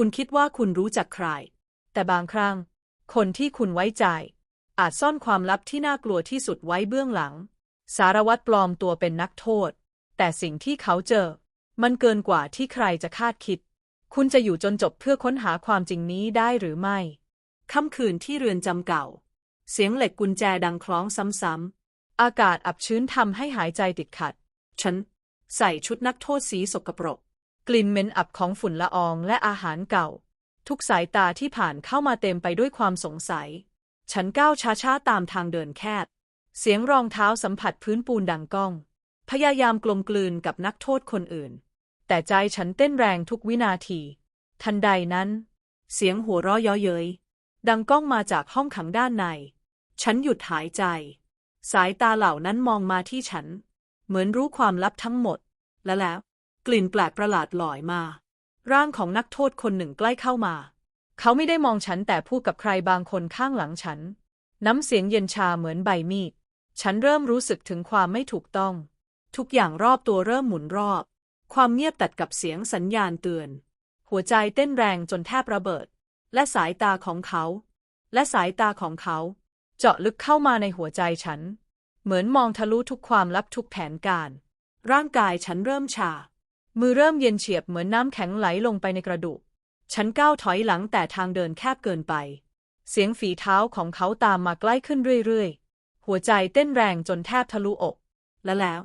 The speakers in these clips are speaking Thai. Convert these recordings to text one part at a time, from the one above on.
คุณคิดว่าคุณรู้จักใคร แต่บางครั้ง คนที่คุณไว้ใจ อาจซ่อนความลับที่น่ากลัวที่สุดไว้เบื้องหลัง สารวัตรปลอมตัวเป็นนักโทษ แต่สิ่งที่เขาเจอ มันเกินกว่าที่ใครจะคาดคิด คุณจะอยู่จนจบเพื่อค้นหาความจริงนี้ได้หรือไม่ค่ำคืนที่เรือนจำเก่า เสียงเหล็กกุญแจดังคล้องซ้ำๆอากาศอับชื้นทำให้หายใจติดขัด ฉัน ใส่ชุดนักโทษสีสกปรก กลิ่นเหม็นอับของฝุ่นละอองและอาหารเก่า ทุกสายตาที่ผ่านเข้ามาเต็มไปด้วยความสงสัย ฉันก้าวช้าๆตามทางเดินแคบ เสียงรองเท้าสัมผัสพื้นปูนดังก้อง พยายามกลมกลืนกับนักโทษคนอื่น แต่ใจฉันเต้นแรงทุกวินาที ทันใดนั้น เสียงหัวเราะเย้อเย้ยดังก้องมาจากห้องขังด้านใน ฉันหยุดหายใจ สายตาเหล่านั้นมองมาที่ฉัน เหมือนรู้ความลับทั้งหมด และแล้ว กลิ่นแปลกประหลาดลอยมา ร่างของนักโทษคนหนึ่งใกล้เข้ามา เขาไม่ได้มองฉันแต่พูดกับใครบางคนข้างหลังฉัน น้ำเสียงเย็นชาเหมือนใบมีด ฉันเริ่มรู้สึกถึงความไม่ถูกต้อง ทุกอย่างรอบตัวเริ่มหมุนรอบ ความเงียบตัดกับเสียงสัญญาณเตือน หัวใจเต้นแรงจนแทบระเบิด และสายตาของเขา และสายตาของเขา เจาะลึกเข้ามาในหัวใจฉัน เหมือนมองทะลุทุกความลับทุกแผนการ ร่างกายฉันเริ่มชา มือเริ่มเย็นเฉียบเหมือนน้ำแข็งไหลลงไปในกระดูก ฉันก้าวถอยหลังแต่ทางเดินแคบเกินไป เสียงฝีเท้าของเขาตามมาใกล้ขึ้นเรื่อยๆ หัวใจเต้นแรงจนแทบทะลุอก และแล้ว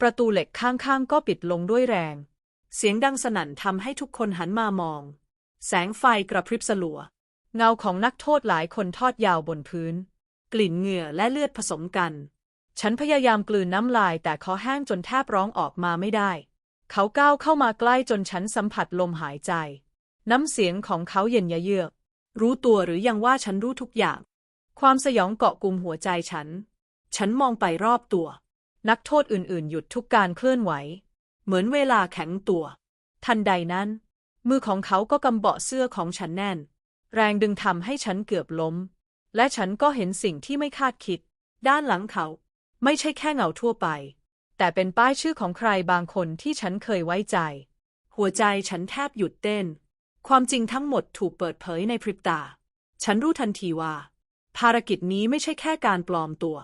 ประตูเหล็กข้างๆ ก็ปิดลงด้วยแรง เสียงดังสนั่นทำให้ทุกคนหันมามอง แสงไฟกระพริบสลัว เงาของนักโทษหลายคนทอดยาวบนพื้น กลิ่นเหงื่อและเลือดผสมกัน ฉันพยายามกลืนน้ำลายแต่คอแห้งจนแทบร้องออกมาไม่ได้ เขาก้าวเข้ามาใกล้จนฉันสัมผัสลมหายใจ น้ำเสียงของเขาเย็นยะเยือก รู้ตัวหรือยังว่าฉันรู้ทุกอย่าง ความสยองเกาะกลุ่มหัวใจฉัน ฉันมองไปรอบตัว นักโทษอื่นๆ หยุดทุกการเคลื่อนไหว เหมือนเวลาแข็งตัว ทันใดนั้น มือของเขาก็กำเบาะเสื้อของฉันแน่น แรงดึงทำให้ฉันเกือบล้ม และฉันก็เห็นสิ่งที่ไม่คาดคิด ด้านหลังเขา ไม่ใช่แค่เงาทั่วไป แต่เป็นป้ายชื่อของใครบางคนที่ฉันเคยไว้ใจ หัวใจฉันแทบหยุดเต้น ความจริงทั้งหมดถูกเปิดเผยในพริบตา ฉันรู้ทันทีว่า ภารกิจนี้ไม่ใช่แค่การปลอมตัว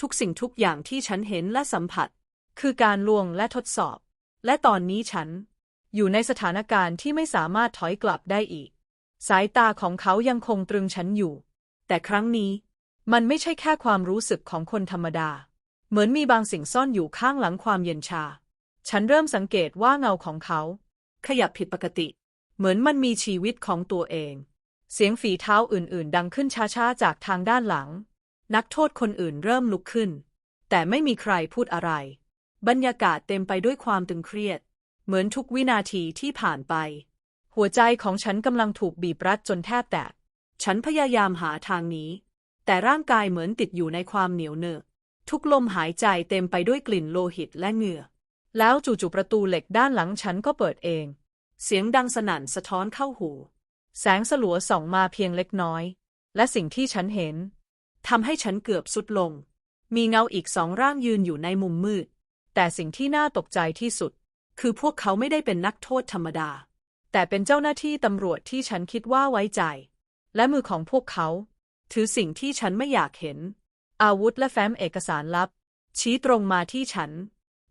ทุกสิ่งทุกอย่างที่ฉันเห็นและสัมผัส คือการลวงและทดสอบ และตอนนี้ฉัน อยู่ในสถานการณ์ที่ไม่สามารถถอยกลับได้อีก สายตาของเขายังคงตรึงฉันอยู่ แต่ครั้งนี้ มันไม่ใช่แค่ความรู้สึกของคนธรรมดา เหมือนมีบางสิ่งซ่อนอยู่ข้างหลังความเย็นชา ฉันเริ่มสังเกตว่าเงาของเขา ขยับผิดปกติ เหมือนมันมีชีวิตของตัวเอง เสียงฝีเท้าอื่นๆ ดังขึ้นช้าๆ จากทางด้านหลัง นักโทษคนอื่นเริ่มลุกขึ้น แต่ไม่มีใครพูดอะไร บรรยากาศเต็มไปด้วยความตึงเครียด เหมือนทุกวินาทีที่ผ่านไป หัวใจของฉันกำลังถูกบีบรัดจนแทบแตก ฉันพยายามหาทางหนี้ แต่ร่างกายเหมือนติดอยู่ในความเหนียวเนอะ ทุกลมหายใจเต็มไปด้วยกลิ่นโลหิตและเหงื่อ แล้วจู่ๆประตูเหล็กด้านหลังฉันก็เปิดเอง เสียงดังสนั่นสะท้อนเข้าหู แสงสลัวส่องมาเพียงเล็กน้อย และสิ่งที่ฉันเห็นทำให้ฉันเกือบสุดลง มีเงาอีกสองร่างยืนอยู่ในมุมมืด แต่สิ่งที่น่าตกใจที่สุด คือพวกเขาไม่ได้เป็นนักโทษธรรมดา แต่เป็นเจ้าหน้าที่ตำรวจที่ฉันคิดว่าไว้ใจ และมือของพวกเขา ถือสิ่งที่ฉันไม่อยากเห็น อาวุธและแฟ้มเอกสารลับ ชี้ตรงมาที่ฉัน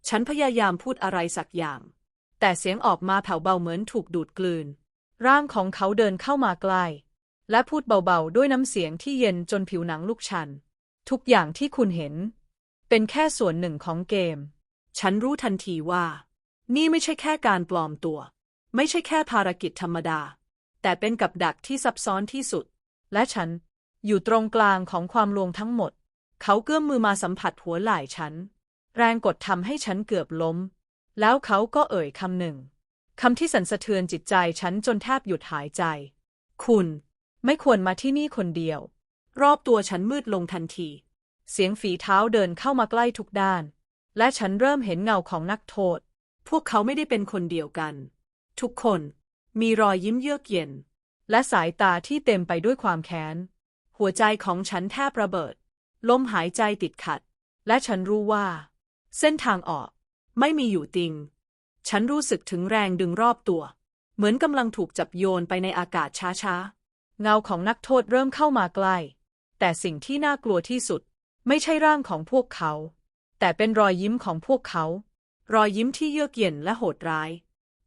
ฉันพยายามพูดอะไรสักอย่าง แต่เสียงออกมาแผ่วเบาเหมือนถูกดูดกลืน ร่างของเขาเดินเข้ามาใกล้และพูดเบาๆ ด้วยน้ำเสียงที่เย็นจนผิวหนังลุกชัน ทุกอย่างที่คุณเห็น เป็นแค่ส่วนหนึ่งของเกม ฉันรู้ทันทีว่า นี่ไม่ใช่แค่การปลอมตัว ไม่ใช่แค่ภารกิจธรรมดา แต่เป็นกับดักที่ซับซ้อนที่สุด และฉันอยู่ตรงกลางของความลวงทั้งหมด เขาเกื้อมมือมาสัมผัสหัวไหล่ฉัน แรงกดทำให้ฉันเกือบล้ม แล้วเขาก็เอ่ยคำหนึ่งคำที่สั่นสะเทือนจิตใจฉันจนแทบหยุดหายใจ คุณ ไม่ควรมาที่นี่คนเดียว รอบตัวฉันมืดลงทันที เสียงฝีเท้าเดินเข้ามาใกล้ทุกด้าน และฉันเริ่มเห็นเงาของนักโทษ พวกเขาไม่ได้เป็นคนเดียวกัน ทุกคนมีรอยยิ้มเยือกเย็น และสายตาที่เต็มไปด้วยความแค้น หัวใจของฉันแทบระเบิด ลมหายใจติดขัด และฉันรู้ว่า เส้นทางออก ไม่มีอยู่จริง ฉันรู้สึกถึงแรงดึงรอบตัว เหมือนกำลังถูกจับโยนไปในอากาศช้าๆ เงาของนักโทษเริ่มเข้ามาใกล้ แต่สิ่งที่น่ากลัวที่สุด ไม่ใช่ร่างของพวกเขา แต่เป็นรอยยิ้มของพวกเขา รอยยิ้มที่เยือกเย็นและโหดร้าย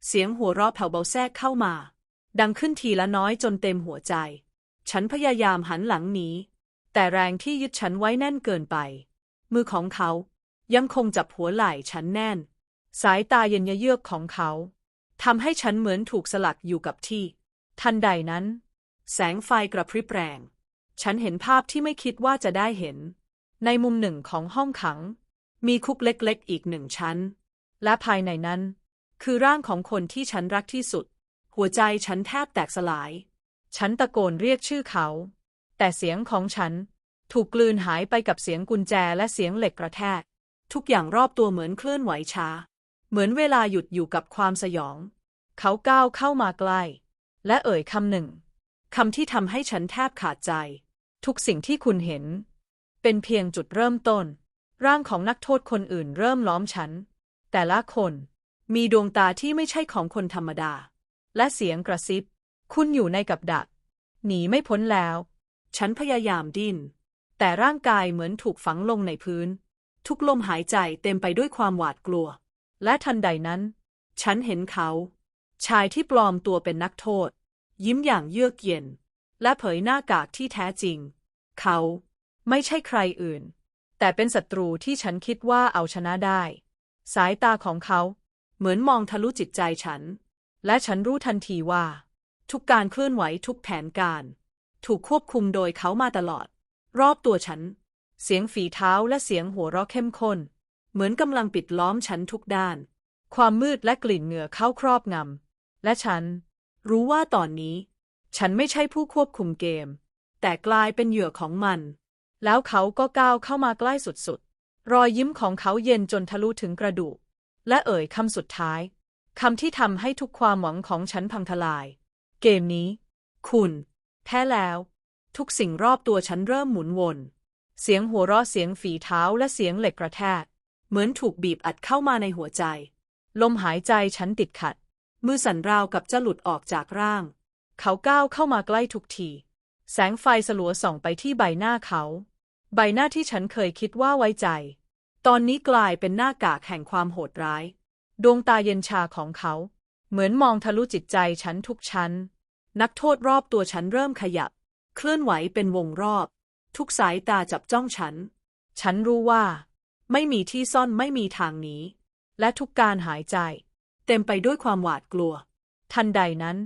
เสียงหัวเราะแผ่วเบาแทรกเข้ามา ดังขึ้นทีละน้อยจนเต็มหัวใจ ฉันพยายามหันหลังหนี แต่แรงที่ยึดฉันไว้แน่นเกินไป มือของเขายังคงจับหัวไหล่ฉันแน่น สายตาเย็นเยือกของเขาทำให้ฉันเหมือนถูกสลักอยู่กับที่ ทันใดนั้น แสงไฟกระพริบแรง ฉันเห็นภาพที่ไม่คิดว่าจะได้เห็น ในมุมหนึ่งของห้องขัง มีคุกเล็กๆ อีกหนึ่งชั้น และภายในนั้น คือร่างของคนที่ฉันรักที่สุด หัวใจฉันแทบแตกสลาย ฉันตะโกนเรียกชื่อเขา แต่เสียงของฉัน ถูกกลืนหายไปกับเสียงกุญแจและเสียงเหล็กกระแทก ทุกอย่างรอบตัวเหมือนเคลื่อนไหวช้า เหมือนเวลาหยุดอยู่กับความสยอง เขาก้าวเข้ามาใกล้ และเอ่ยคำหนึ่งคำที่ทำให้ฉันแทบขาดใจ ทุกสิ่งที่คุณเห็น เป็นเพียงจุดเริ่มต้น ร่างของนักโทษคนอื่นเริ่มล้อมฉัน แต่ละคนมีดวงตาที่ไม่ใช่ของคนธรรมดา และเสียงกระซิบ คุณอยู่ในกับดัก หนีไม่พ้นแล้ว ฉันพยายามดิ้น แต่ร่างกายเหมือนถูกฝังลงในพื้น ทุกลมหายใจเต็มไปด้วยความหวาดกลัว และทันใดนั้น ฉันเห็นเขา ชายที่ปลอมตัวเป็นนักโทษ ยิ้มอย่างเยือกเย็น และเผยหน้ากากที่แท้จริง เขาไม่ใช่ใครอื่น แต่เป็นศัตรูที่ฉันคิดว่าเอาชนะได้ สายตาของเขาเหมือนมองทะลุจิตใจฉัน และฉันรู้ทันทีว่า ทุกการเคลื่อนไหวทุกแผนการ ถูกควบคุมโดยเขามาตลอด รอบตัวฉัน เสียงฝีเท้าและเสียงหัวเราะเข้มข้น เหมือนกำลังปิดล้อมฉันทุกด้าน ความมืดและกลิ่นเหงื่อเข้าครอบงำ และฉัน รู้ว่าตอนนี้ ฉันไม่ใช่ผู้ควบคุมเกม แต่กลายเป็นเหยื่อของมัน แล้วเขาก็ก้าวเข้ามาใกล้สุดๆ รอยยิ้มของเขาเย็นจนทะลุถึงกระดูก และเอ่ยคำสุดท้ายคำที่ทำให้ทุกความหวังของฉันพังทลาย เกมนี้ คุณ แพ้แล้ว ทุกสิ่งรอบตัวฉันเริ่มหมุนวน เสียงหัวเราะเสียงฝีเท้าและเสียงเหล็กกระแทก เหมือนถูกบีบอัดเข้ามาในหัวใจ ลมหายใจฉันติดขัด มือสั่นราวกับจะหลุดออกจากร่าง เขาก้าวเข้ามาใกล้ทุกที แสงไฟสลัวส่องไปที่ใบหน้าเขา ใบหน้าที่ฉันเคยคิดว่าไว้ใจ ตอนนี้กลายเป็นหน้ากากแห่งความโหดร้าย ดวงตาเย็นชาของเขา เหมือนมองทะลุจิตใจฉันทุกชั้น นักโทษรอบตัวฉันเริ่มขยับ เคลื่อนไหวเป็นวงรอบ ทุกสายตาจับจ้องฉัน ฉันรู้ว่า ไม่มีที่ซ่อนไม่มีทางหนีและทุกการหายใจ เต็มไปด้วยความหวาดกลัว ทันใดนั้น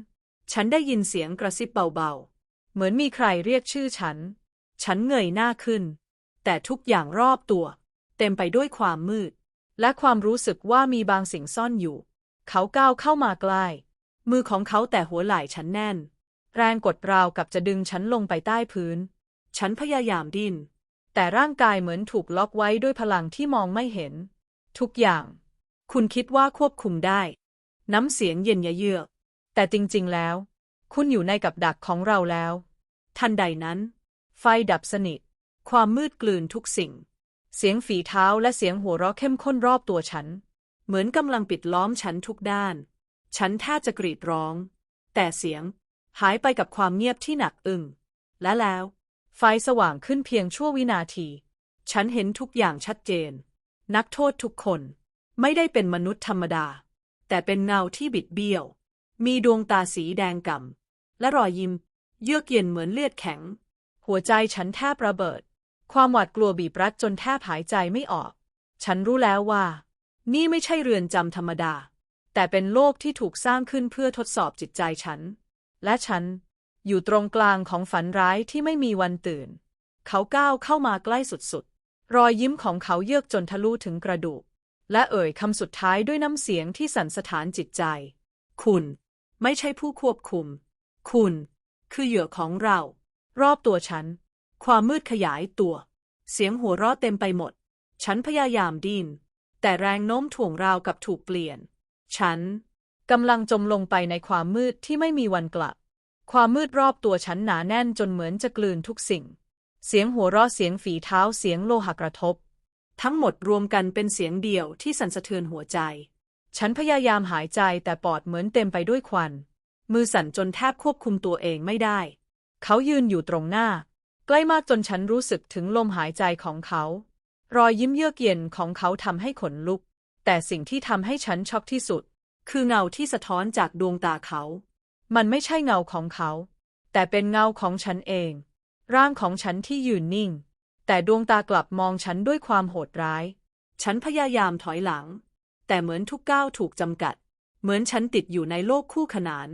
ฉันได้ยินเสียงกระซิบเบาๆ เหมือนมีใครเรียกชื่อฉัน ฉันเงยหน้าขึ้น แต่ทุกอย่างรอบตัว เต็มไปด้วยความมืด และความรู้สึกว่ามีบางสิ่งซ่อนอยู่ เขาก้าวเข้ามาใกล้ มือของเขาแต่หัวไหล่ฉันแน่น แรงกดราวกับจะดึงฉันลงไปใต้พื้น ฉันพยายามดิ้น แต่ร่างกายเหมือนถูกล็อกไว้ด้วยพลังที่มองไม่เห็น ทุกอย่าง คุณคิดว่าควบคุมได้ น้ำเสียงเย็นยะเยือก แต่จริงๆแล้ว คุณอยู่ในกับดักของเราแล้ว ทันใดนั้น ไฟดับสนิท ความมืดกลืนทุกสิ่ง เสียงฝีเท้าและเสียงหัวเราะเข้มข้นรอบตัวฉัน เหมือนกำลังปิดล้อมฉันทุกด้าน ฉันแทบจะกรีดร้อง แต่เสียงหายไปกับความเงียบที่หนักอึ้งและแล้ว ไฟสว่างขึ้นเพียงชั่ววินาที ฉันเห็นทุกอย่างชัดเจน นักโทษทุกคนไม่ได้เป็นมนุษย์ธรรมดา แต่เป็นเงาที่บิดเบี้ยว มีดวงตาสีแดงก่ำและรอยยิ้ม เยือกเย็นเหมือนเลือดแข็ง หัวใจฉันแทบระเบิด ความหวาดกลัวบีบรัดจนแทบหายใจไม่ออก ฉันรู้แล้วว่า นี่ไม่ใช่เรือนจำธรรมดา แต่เป็นโลกที่ถูกสร้างขึ้นเพื่อทดสอบจิตใจฉัน และฉันอยู่ตรงกลางของฝันร้ายที่ไม่มีวันตื่น เขาก้าวเข้ามาใกล้สุดๆ รอยยิ้มของเขาเยือกจนทะลุถึงกระดูก และเอ่ยคำสุดท้ายด้วยน้ำเสียงที่สั่นสะท้านจิตใจ คุณ ไม่ใช่ผู้ควบคุม คุณ คือเหยื่อของเรา รอบตัวฉัน ความมืดขยายตัว เสียงหัวเราะเต็มไปหมด ฉันพยายามดิ้นแต่แรงโน้มถ่วงราวกับถูกเปลี่ยน ฉันกำลังจมลงไปในความมืดที่ไม่มีวันกลับ ความมืดรอบตัวฉันหนาแน่นจนเหมือนจะกลืนทุกสิ่ง เสียงหัวเราะเสียงฝีเท้าเสียงโลหะกระทบ ทั้งหมดรวมกันเป็นเสียงเดียวที่สั่นสะเทือนหัวใจ ฉันพยายามหายใจแต่ปอดเหมือนเต็มไปด้วยควัน มือสั่นจนแทบควบคุมตัวเองไม่ได้ เขายืนอยู่ตรงหน้า ใกล้มากจนฉันรู้สึกถึงลมหายใจของเขา รอยยิ้มเยือกเย็นของเขาทำให้ขนลุก แต่สิ่งที่ทำให้ฉันช็อกที่สุด คือเงาที่สะท้อนจากดวงตาเขา มันไม่ใช่เงาของเขา แต่เป็นเงาของฉันเอง ร่างของฉันที่ยืนนิ่ง แต่ดวงตากลับมองฉันด้วยความโหดร้าย ฉันพยายามถอยหลัง แต่เหมือนทุกก้าวถูกจำกัด เหมือนฉันติดอยู่ในโลกคู่ขนาน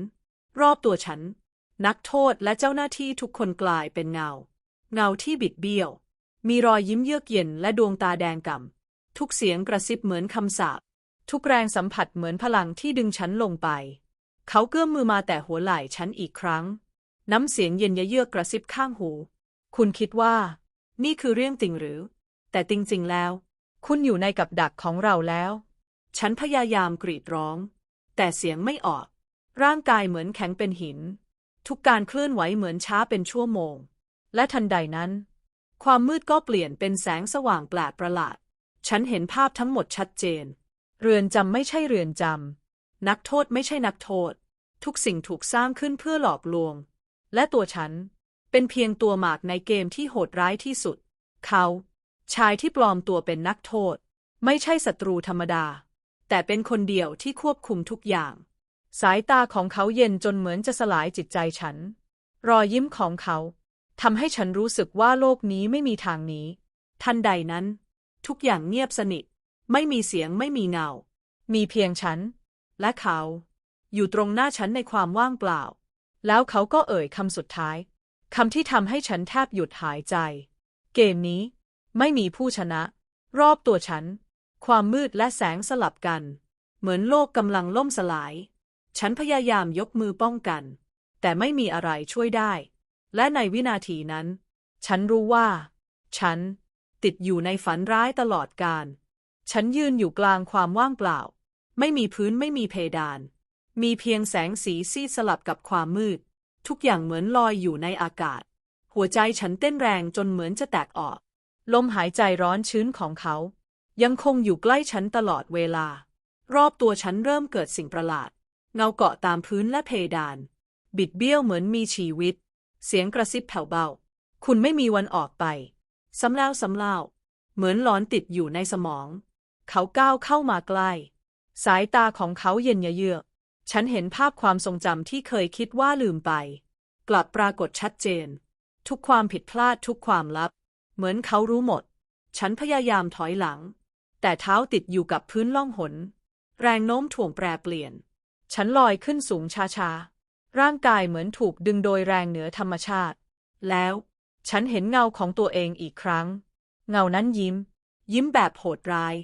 รอบตัวฉัน นักโทษและเจ้าหน้าที่ทุกคนกลายเป็นเงา เงาที่บิดเบี้ยว มีรอยยิ้มเยือกเย็นและดวงตาแดงก่ำ ทุกเสียงกระซิบเหมือนคำสาปทุกแรงสัมผัสเหมือนพลังที่ดึงฉันลงไป เขาเกื้อมมือมาแต่หัวไหล่ฉันอีกครั้ง น้ำเสียงเย็นเยือกกระซิบข้างหู คุณคิดว่า นี่คือเรื่องจริงหรือ แต่จริงๆแล้ว คุณอยู่ในกับดักของเราแล้ว ฉันพยายามกรีดร้อง แต่เสียงไม่ออก ร่างกายเหมือนแข็งเป็นหิน ทุกการเคลื่อนไหวเหมือนช้าเป็นชั่วโมง และทันใดนั้น ความมืดก็เปลี่ยนเป็นแสงสว่างแปลกประหลาด ฉันเห็นภาพทั้งหมดชัดเจน เรือนจำไม่ใช่เรือนจำ นักโทษไม่ใช่นักโทษ ทุกสิ่งถูกสร้างขึ้นเพื่อหลอกลวง และตัวฉัน เป็นเพียงตัวหมากในเกมที่โหดร้ายที่สุด เขา ชายที่ปลอมตัวเป็นนักโทษ ไม่ใช่ศัตรูธรรมดา แต่เป็นคนเดียวที่ควบคุมทุกอย่าง สายตาของเขาเย็นจนเหมือนจะสลายจิตใจฉัน รอยยิ้มของเขาทำให้ฉันรู้สึกว่าโลกนี้ไม่มีทางหนี้ ทันใดนั้น ทุกอย่างเงียบสนิท ไม่มีเสียงไม่มีเงา มีเพียงฉัน และเขา อยู่ตรงหน้าฉันในความว่างเปล่า แล้วเขาก็เอ่ยคำสุดท้ายคำที่ทำให้ฉันแทบหยุดหายใจ เกมนี้ ไม่มีผู้ชนะ รอบตัวฉัน ความมืดและแสงสลับกัน เหมือนโลกกำลังล่มสลาย ฉันพยายามยกมือป้องกัน แต่ไม่มีอะไรช่วยได้ และในวินาทีนั้น ฉันรู้ว่า ฉัน ติดอยู่ในฝันร้ายตลอดกาลฉันยืนอยู่กลางความว่างเปล่า ไม่มีพื้นไม่มีเพดาน มีเพียงแสงสีซีสลับกับความมืด ทุกอย่างเหมือนลอยอยู่ในอากาศ หัวใจฉันเต้นแรงจนเหมือนจะแตกออก ลมหายใจร้อนชื้นของเขา ยังคงอยู่ใกล้ฉันตลอดเวลา รอบตัวฉันเริ่มเกิดสิ่งประหลาด เงาเกาะตามพื้นและเพดาน บิดเบี้ยวเหมือนมีชีวิต เสียงกระซิบแผ่วเบา คุณไม่มีวันออกไป ซ้ำแล้วซ้ำเล่า เหมือนหลอนติดอยู่ในสมอง เขาก้าวเข้ามาใกล้ สายตาของเขาเย็นเยือก ฉันเห็นภาพความทรงจำที่เคยคิดว่าลืมไป กลับปรากฏชัดเจน ทุกความผิดพลาดทุกความลับ เหมือนเขารู้หมด ฉันพยายามถอยหลัง แต่เท้าติดอยู่กับพื้นล่องหน แรงโน้มถ่วงแปรเปลี่ยน ฉันลอยขึ้นสูงช้าๆร่างกายเหมือนถูกดึงโดยแรงเหนือธรรมชาติ แล้ว ฉันเห็นเงาของตัวเองอีกครั้ง เงานั้นยิ้ม ยิ้มแบบโหดร้าย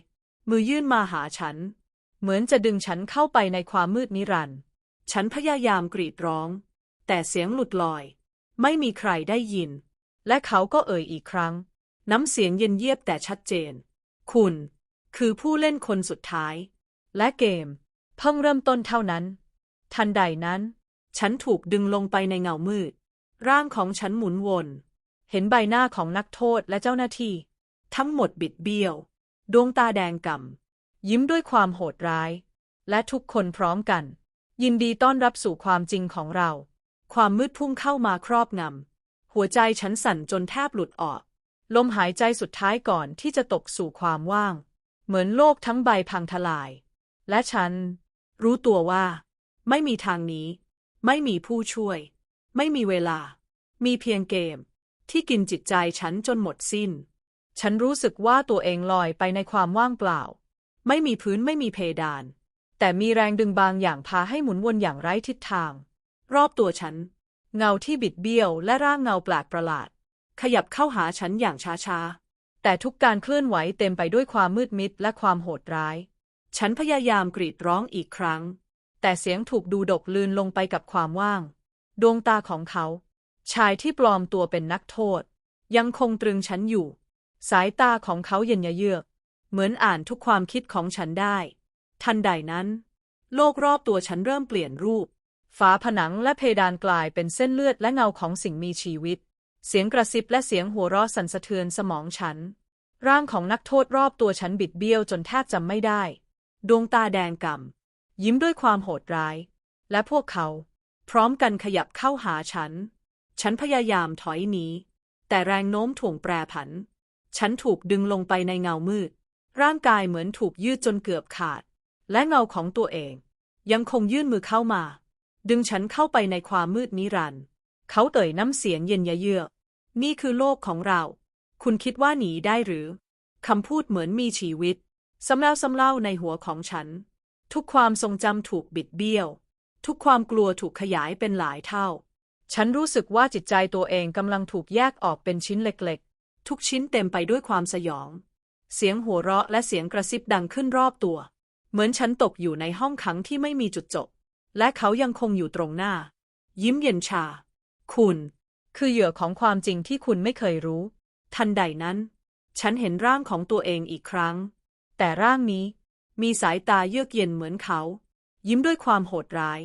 มือยื่นมาหาฉัน เหมือนจะดึงฉันเข้าไปในความมืดนิรันดร์ฉันพยายามกรีดร้อง แต่เสียงหลุดลอย ไม่มีใครได้ยิน และเขาก็เอ่ยอีกครั้ง น้ำเสียงเย็นเยียบแต่ชัดเจน คุณ คือผู้เล่นคนสุดท้าย และเกม เพิ่งเริ่มต้นเท่านั้น ทันใดนั้น ฉันถูกดึงลงไปในเงามืด ร่างของฉันหมุนวน เห็นใบหน้าของนักโทษและเจ้าหน้าที่ ทั้งหมดบิดเบี้ยว ดวงตาแดงก่ำยิ้มด้วยความโหดร้าย และทุกคนพร้อมกัน ยินดีต้อนรับสู่ความจริงของเรา ความมืดพุ่งเข้ามาครอบงำหัวใจฉันสั่นจนแทบหลุดออก ลมหายใจสุดท้ายก่อนที่จะตกสู่ความว่าง เหมือนโลกทั้งใบพังทลาย และฉัน รู้ตัวว่า ไม่มีทางนี้ ไม่มีผู้ช่วย ไม่มีเวลา มีเพียงเกม ที่กินจิตใจฉันจนหมดสิ้น ฉันรู้สึกว่าตัวเองลอยไปในความว่างเปล่า ไม่มีพื้นไม่มีเพดาน แต่มีแรงดึงบางอย่างพาให้หมุนวนอย่างไร้ทิศทาง รอบตัวฉัน เงาที่บิดเบี้ยวและร่างเงาแปลกประหลาด ขยับเข้าหาฉันอย่างช้าๆ แต่ทุกการเคลื่อนไหวเต็มไปด้วยความมืดมิดและความโหดร้าย ฉันพยายามกรีดร้องอีกครั้ง แต่เสียงถูกดูดกลืนลงไปกับความว่าง ดวงตาของเขา ชายที่ปลอมตัวเป็นนักโทษ ยังคงตรึงฉันอยู่ สายตาของเขาเย็นยเยือก เหมือนอ่านทุกความคิดของฉันได้ ทันใดนั้น โลกรอบตัวฉันเริ่มเปลี่ยนรูป ฝาผนังและเพดานกลายเป็นเส้นเลือดและเงาของสิ่งมีชีวิต เสียงกระซิบและเสียงหัวเราะสั่นสะเทือนสมองฉัน ร่างของนักโทษรอบตัวฉันบิดเบี้ยวจนแทบจำไม่ได้ ดวงตาแดงก่ำยิ้มด้วยความโหดร้าย และพวกเขา พร้อมกันขยับเข้าหาฉัน ฉันพยายามถอยหนี แต่แรงโน้มถ่วงแปรผัน ฉันถูกดึงลงไปในเงามืด ร่างกายเหมือนถูกยืดจนเกือบขาด และเงาของตัวเอง ยังคงยื่นมือเข้ามา ดึงฉันเข้าไปในความมืดนิรันด์เขาเอ่ยน้ำเสียงเย็นยะเยือกนี่คือโลกของเรา คุณคิดว่าหนีได้หรือ คำพูดเหมือนมีชีวิตซ้ำแล้วซ้ำเล่าในหัวของฉัน ทุกความทรงจำถูกบิดเบี้ยว ทุกความกลัวถูกขยายเป็นหลายเท่า ฉันรู้สึกว่าจิตใจตัวเองกำลังถูกแยกออกเป็นชิ้นเล็กๆ ทุกชิ้นเต็มไปด้วยความสยอง เสียงหัวเราะและเสียงกระซิบดังขึ้นรอบตัว เหมือนฉันตกอยู่ในห้องขังที่ไม่มีจุดจบ และเขายังคงอยู่ตรงหน้า ยิ้มเย็นชา คุณ คือเหยื่อของความจริงที่คุณไม่เคยรู้ ทันใดนั้น ฉันเห็นร่างของตัวเองอีกครั้ง แต่ร่างนี้มีสายตาเยือกเย็นเหมือนเขา ยิ้มด้วยความโหดร้าย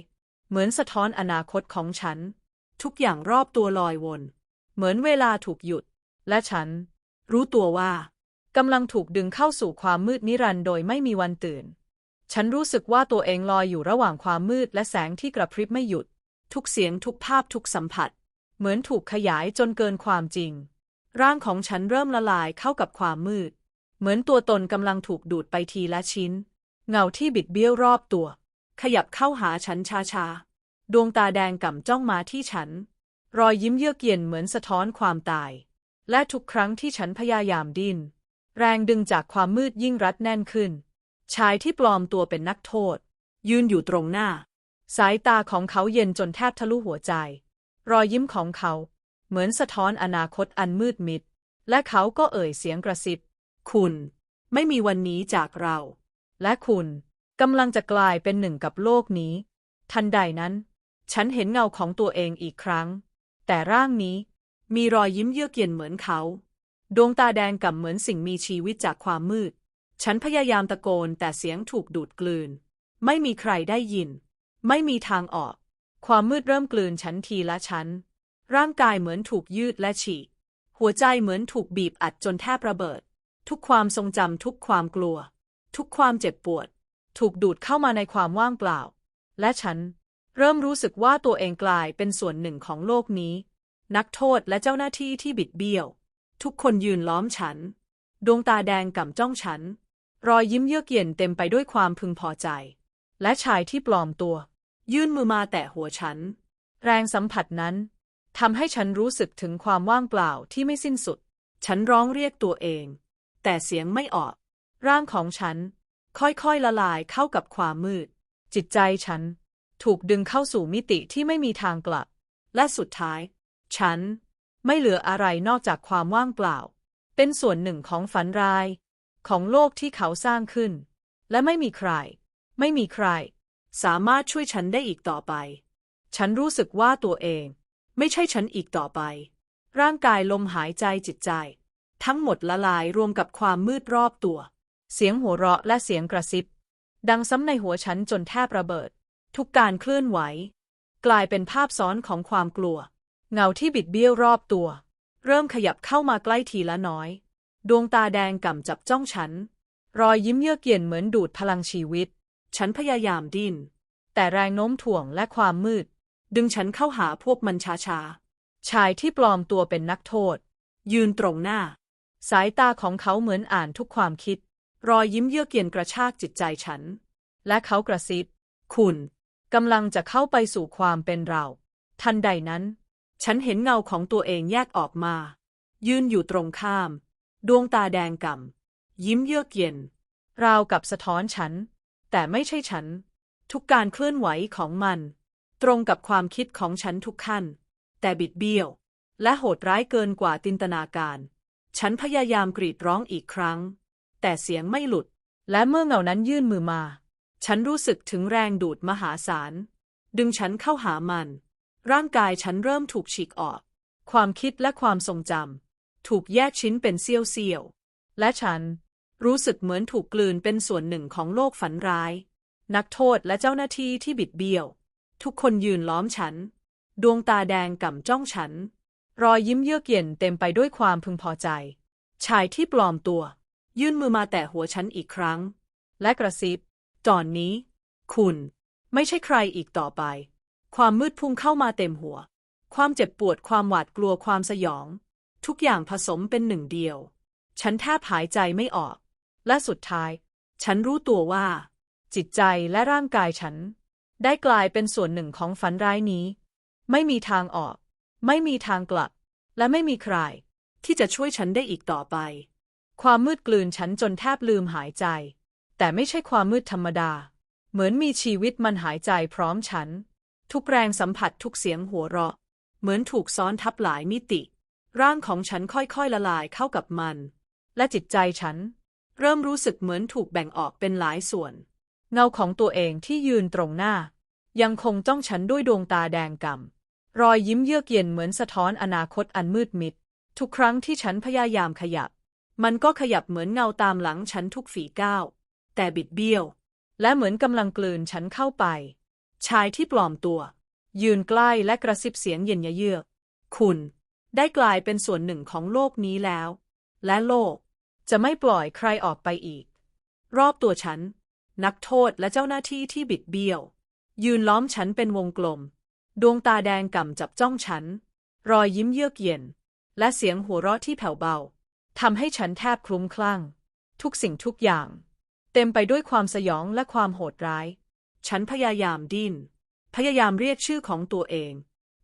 เหมือนสะท้อนอนาคตของฉัน ทุกอย่างรอบตัวลอยวน เหมือนเวลาถูกหยุด และฉัน รู้ตัวว่ากำลังถูกดึงเข้าสู่ความมืดนิรันดร์โดยไม่มีวันตื่น ฉันรู้สึกว่าตัวเองลอยอยู่ระหว่างความมืดและแสงที่กระพริบไม่หยุด ทุกเสียงทุกภาพทุกสัมผัส เหมือนถูกขยายจนเกินความจริง ร่างของฉันเริ่มละลายเข้ากับความมืด เหมือนตัวตนกำลังถูกดูดไปทีละชิ้น เงาที่บิดเบี้ยวรอบตัว ขยับเข้าหาฉันช้าๆ ดวงตาแดงก่ำจ้องมาที่ฉัน รอยยิ้มเยือกเย็นเหมือนสะท้อนความตาย และทุกครั้งที่ฉันพยายามดิ้น แรงดึงจากความมืดยิ่งรัดแน่นขึ้น ชายที่ปลอมตัวเป็นนักโทษ ยืนอยู่ตรงหน้า สายตาของเขาเย็นจนแทบทะลุหัวใจ รอยยิ้มของเขา เหมือนสะท้อนอนาคตอันมืดมิด และเขาก็เอ่ยเสียงกระซิบ คุณ ไม่มีวันนี้จากเรา และคุณกำลังจะกลายเป็นหนึ่งกับโลกนี้ ทันใดนั้น ฉันเห็นเงาของตัวเองอีกครั้ง แต่ร่างนี้มีรอยยิ้มเยือกเย็นเหมือนเขา ดวงตาแดงก่ำเหมือนสิ่งมีชีวิตจากความมืด ฉันพยายามตะโกนแต่เสียงถูกดูดกลืน ไม่มีใครได้ยิน ไม่มีทางออก ความมืดเริ่มกลืนฉันทีละชั้น ร่างกายเหมือนถูกยืดและฉีก หัวใจเหมือนถูกบีบอัดจนแทบระเบิด ทุกความทรงจำทุกความกลัว ทุกความเจ็บปวด ถูกดูดเข้ามาในความว่างเปล่า และฉัน เริ่มรู้สึกว่าตัวเองกลายเป็นส่วนหนึ่งของโลกนี้ นักโทษและเจ้าหน้าที่ที่บิดเบี้ยว ทุกคนยืนล้อมฉัน ดวงตาแดงก่ำจ้องฉัน รอยยิ้มเยือกเย็นเต็มไปด้วยความพึงพอใจ และชายที่ปลอมตัว ยื่นมือมาแตะหัวฉัน แรงสัมผัสนั้นทำให้ฉันรู้สึกถึงความว่างเปล่าที่ไม่สิ้นสุด ฉันร้องเรียกตัวเอง แต่เสียงไม่ออก ร่างของฉัน ค่อยๆละลายเข้ากับความมืด จิตใจฉัน ถูกดึงเข้าสู่มิติที่ไม่มีทางกลับ และสุดท้าย ฉัน ไม่เหลืออะไรนอกจากความว่างเปล่า เป็นส่วนหนึ่งของฝันร้าย ของโลกที่เขาสร้างขึ้น และไม่มีใคร ไม่มีใคร สามารถช่วยฉันได้อีกต่อไป ฉันรู้สึกว่าตัวเอง ไม่ใช่ฉันอีกต่อไป ร่างกายลมหายใจจิตใจ ทั้งหมดละลายรวมกับความมืดรอบตัว เสียงหัวเราะและเสียงกระซิบ ดังซ้ำในหัวฉันจนแทบระเบิด ทุกการเคลื่อนไหว กลายเป็นภาพซ้อนของความกลัว เงาที่บิดเบี้ยวรอบตัว เริ่มขยับเข้ามาใกล้ทีละน้อย ดวงตาแดงก่ำจับจ้องฉัน รอยยิ้มเยือกเย็นเหมือนดูดพลังชีวิต ฉันพยายามดิ้น แต่แรงโน้มถ่วงและความมืด ดึงฉันเข้าหาพวกมันช้าๆ ชายที่ปลอมตัวเป็นนักโทษ ยืนตรงหน้า สายตาของเขาเหมือนอ่านทุกความคิด รอยยิ้มเยือกเย็นกระชากจิตใจฉัน และเขากระซิบ คุณ กำลังจะเข้าไปสู่ความเป็นเรา ทันใดนั้น ฉันเห็นเงาของตัวเองแยกออกมา ยืนอยู่ตรงข้าม ดวงตาแดงก่ำยิ้มเยือกเย็น ราวกับสะท้อนฉัน แต่ไม่ใช่ฉัน ทุกการเคลื่อนไหวของมัน ตรงกับความคิดของฉันทุกขั้น แต่บิดเบี้ยว และโหดร้ายเกินกว่าจินตนาการ ฉันพยายามกรีดร้องอีกครั้ง แต่เสียงไม่หลุด และเมื่อเงานั้นยื่นมือมา ฉันรู้สึกถึงแรงดูดมหาศาล ดึงฉันเข้าหามัน ร่างกายฉันเริ่มถูกฉีกออก ความคิดและความทรงจำถูกแยกชิ้นเป็นเสี้ยวๆ และฉันรู้สึกเหมือนถูกกลืนเป็นส่วนหนึ่งของโลกฝันร้าย นักโทษและเจ้าหน้าที่ที่บิดเบี้ยว ทุกคนยืนล้อมฉัน ดวงตาแดงก่ำจ้องฉัน รอยยิ้มเยือกเย็นเต็มไปด้วยความพึงพอใจ ชายที่ปลอมตัว ยื่นมือมาแตะหัวฉันอีกครั้ง และกระซิบ ตอนนี้ คุณไม่ใช่ใครอีกต่อไป ความมืดพุ่งเข้ามาเต็มหัว ความเจ็บปวดความหวาดกลัวความสยอง ทุกอย่างผสมเป็นหนึ่งเดียว ฉันแทบหายใจไม่ออก และสุดท้าย ฉันรู้ตัวว่า จิตใจและร่างกายฉัน ได้กลายเป็นส่วนหนึ่งของฝันร้ายนี้ ไม่มีทางออก ไม่มีทางกลับ และไม่มีใคร ที่จะช่วยฉันได้อีกต่อไป ความมืดกลืนฉันจนแทบลืมหายใจ แต่ไม่ใช่ความมืดธรรมดา เหมือนมีชีวิตมันหายใจพร้อมฉัน ทุกแรงสัมผัสทุกเสียงหัวเราะ เหมือนถูกซ้อนทับหลายมิติ ร่างของฉันค่อยๆละลายเข้ากับมัน และจิตใจฉัน เริ่มรู้สึกเหมือนถูกแบ่งออกเป็นหลายส่วน เงาของตัวเองที่ยืนตรงหน้า ยังคงจ้องฉันด้วยดวงตาแดงกำรอยยิ้มเยือกเย็นเหมือนสะท้อนอนาคตอันมืดมิด ทุกครั้งที่ฉันพยายามขยับ มันก็ขยับเหมือนเงาตามหลังฉันทุกฝีก้าว แต่บิดเบี้ยว และเหมือนกำลังกลืนฉันเข้าไป ชายที่ปลอมตัว ยืนใกล้และกระซิบเสียงเย็นยะเยือก คุณ ได้กลายเป็นส่วนหนึ่งของโลกนี้แล้ว และโลก จะไม่ปล่อยใครออกไปอีก รอบตัวฉัน นักโทษและเจ้าหน้าที่ที่บิดเบี้ยว ยืนล้อมฉันเป็นวงกลม ดวงตาแดงก่ำจับจ้องฉัน รอยยิ้มเยือกเย็น และเสียงหัวเราะที่แผ่วเบาทำให้ฉันแทบคลุ้มคลั่ง ทุกสิ่งทุกอย่าง เต็มไปด้วยความสยองและความโหดร้าย ฉันพยายามดิ้น พยายามเรียกชื่อของตัวเอง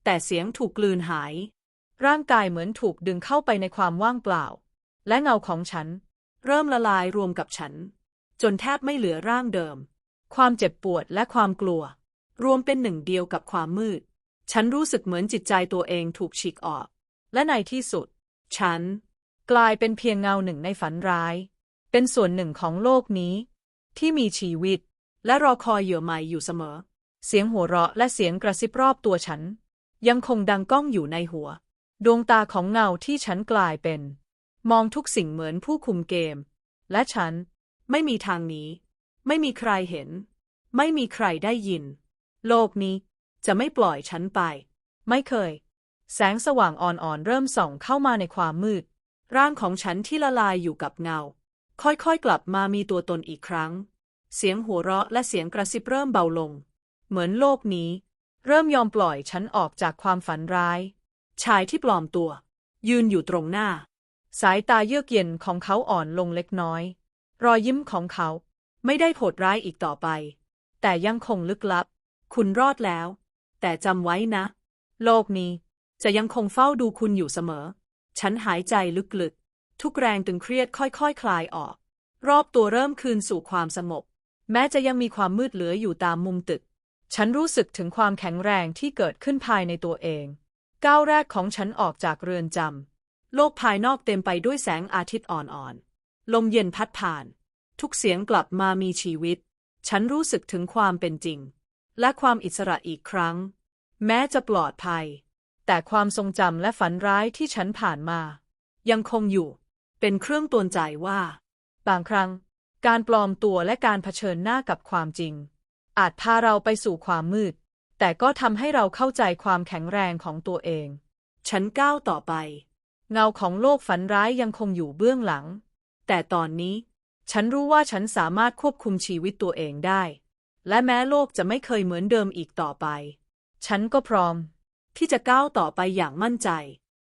แต่เสียงถูกกลืนหาย ร่างกายเหมือนถูกดึงเข้าไปในความว่างเปล่า และเงาของฉัน เริ่มละลายรวมกับฉัน จนแทบไม่เหลือร่างเดิม ความเจ็บปวดและความกลัว รวมเป็นหนึ่งเดียวกับความมืด ฉันรู้สึกเหมือนจิตใจตัวเองถูกฉีกออก และในที่สุด ฉัน กลายเป็นเพียงเงาหนึ่งในฝันร้าย เป็นส่วนหนึ่งของโลกนี้ ที่มีชีวิต และรอคอยเหยื่อใหม่อยู่เสมอ เสียงหัวเราะและเสียงกระซิบรอบตัวฉัน ยังคงดังก้องอยู่ในหัว ดวงตาของเงาที่ฉันกลายเป็น มองทุกสิ่งเหมือนผู้คุมเกม และฉันไม่มีทางหนีไม่มีใครเห็น ไม่มีใครได้ยิน โลกนี้จะไม่ปล่อยฉันไป ไม่เคย แสงสว่างอ่อนๆเริ่มส่องเข้ามาในความมืด ร่างของฉันที่ละลายอยู่กับเงา ค่อยๆ กลับมามีตัวตนอีกครั้ง เสียงหัวเราะและเสียงกระซิบเริ่มเบาลง เหมือนโลกนี้ เริ่มยอมปล่อยฉันออกจากความฝันร้าย ชายที่ปลอมตัว ยืนอยู่ตรงหน้า สายตาเยือกเย็นของเขาอ่อนลงเล็กน้อย รอยยิ้มของเขาไม่ได้โหดร้ายอีกต่อไป แต่ยังคงลึกลับ คุณรอดแล้ว แต่จำไว้นะ โลกนี้จะยังคงเฝ้าดูคุณอยู่เสมอ ฉันหายใจลึกๆ ทุกแรงตึงเครียดค่อยๆคคลายออก รอบตัวเริ่มคืนสู่ความสงบแม้จะยังมีความมืดเหลืออยู่ตามมุมตึก ฉันรู้สึกถึงความแข็งแรงที่เกิดขึ้นภายในตัวเอง ก้าวแรกของฉันออกจากเรือนจำ โลกภายนอกเต็มไปด้วยแสงอาทิตย์อ่อนๆ ลมเย็นพัดผ่าน ทุกเสียงกลับมามีชีวิต ฉันรู้สึกถึงความเป็นจริง และความอิสระอีกครั้ง แม้จะปลอดภัย แต่ความทรงจำและฝันร้ายที่ฉันผ่านมา ยังคงอยู่ เป็นเครื่องเตือนใจว่า บางครั้ง การปลอมตัวและการเผชิญหน้ากับความจริง อาจพาเราไปสู่ความมืด แต่ก็ทำให้เราเข้าใจความแข็งแรงของตัวเอง ฉันก้าวต่อไป เงาของโลกฝันร้ายยังคงอยู่เบื้องหลัง แต่ตอนนี้ ฉันรู้ว่าฉันสามารถควบคุมชีวิตตัวเองได้ และแม้โลกจะไม่เคยเหมือนเดิมอีกต่อไป ฉันก็พร้อม ที่จะก้าวต่อไปอย่างมั่นใจ